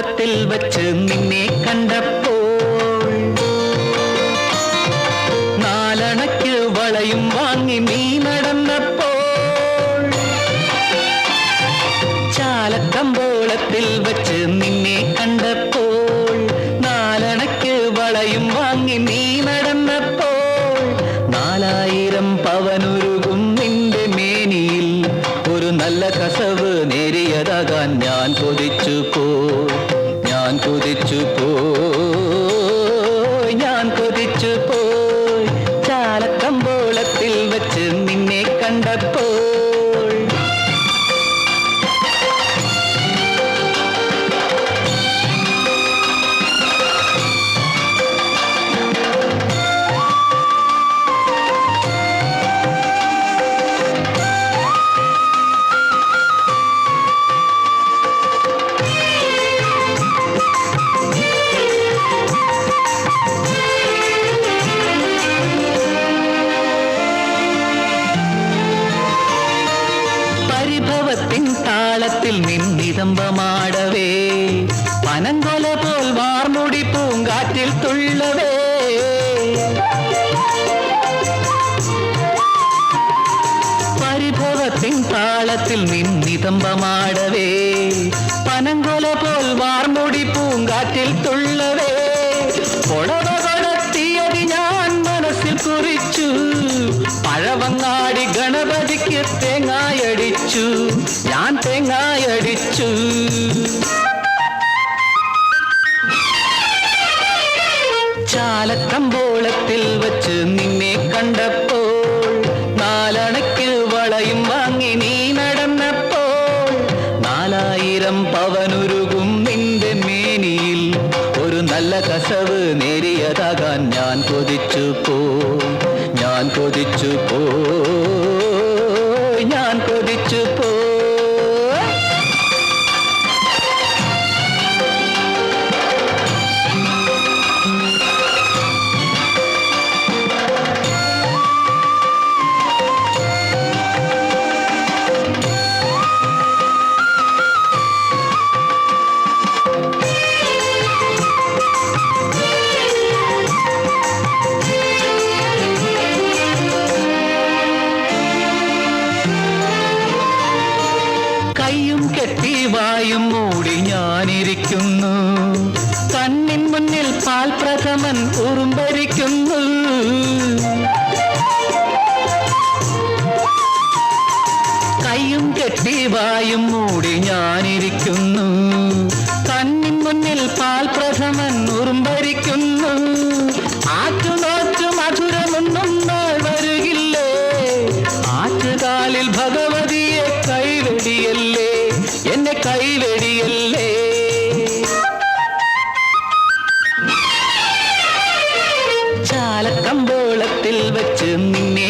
ചാലക്കമ്പോളത്തിൽ വച്ച് നിന്നെ കണ്ടപ്പോൾ നാലണക്ക് വളയും വാങ്ങി നീ നടന്നപ്പോൾ ചാലക്കമ്പോളത്തിൽ വച്ച് നിന്നെ കണ്ടപ്പോൾ നാലണക്ക് വളയും വാങ്ങി നീ നടന്നപ്പോൾ നാലായിരം പവനുരുകും നിന്റെ മേനിയിൽ ഒരു നല്ല കസവ് നേരിയതാകാൻ ഞാൻ കൊതിച്ചു പോ ഞാൻ കുതിച്ചു പോ താളത്തിൽ നിന്നിതമ്പമാടവേ. പനങ്കൊല പോൽ വാർമുടി പൂങ്കാറ്റിൽ തുള്ളവേ. പരിഭവത്തിൻ താളത്തിൽ നിന്നിതമ്പമാടവേ. പനങ്കൊല പോൽ വാർമുടി പൂങ്കാറ്റിൽ തുള്ളവേ. പുടവ കൊടത്തിയതി ഞാൻ മനസ്സിൽ കുറിച്ചു. പഴവങ്ങാടി ഗണപതിക്ക് തേങ്ങായടിച്ചു ഞാൻ തേങ്ങായടിച്ചു ചാലക്കമ്പോളത്തിൽ വച്ച് നിന്നെ കണ്ടപ്പോൾ നാലണയ്ക്ക് വളയും വാങ്ങി നീ നടന്നപ്പോൾ നാലായിരം പവനുരുകും നിന്റെ മേനിയിൽ. ഒരു നല്ല കസവ് നേരിയതാകാൻ ഞാൻ കൊതിച്ചു പോ ഞാൻ കൊതിച്ചു പോ ഞാൻ കൊതിച്ചു പോ വായും മൂടി ഞാനിരിക്കുന്നു. കണ്ണിൻ മുന്നിൽ പാൽ പ്രഥമൻ ഉറുമ്പരിക്കുന്നു. കയ്യും കെട്ടി വായും മൂടി ഞാനിരിക്കുന്നു. കണ്ണിൻ മുന്നിൽ പാൽ ചാലക്കമ്പോളത്തിൽ വച്ച് നിന്നെ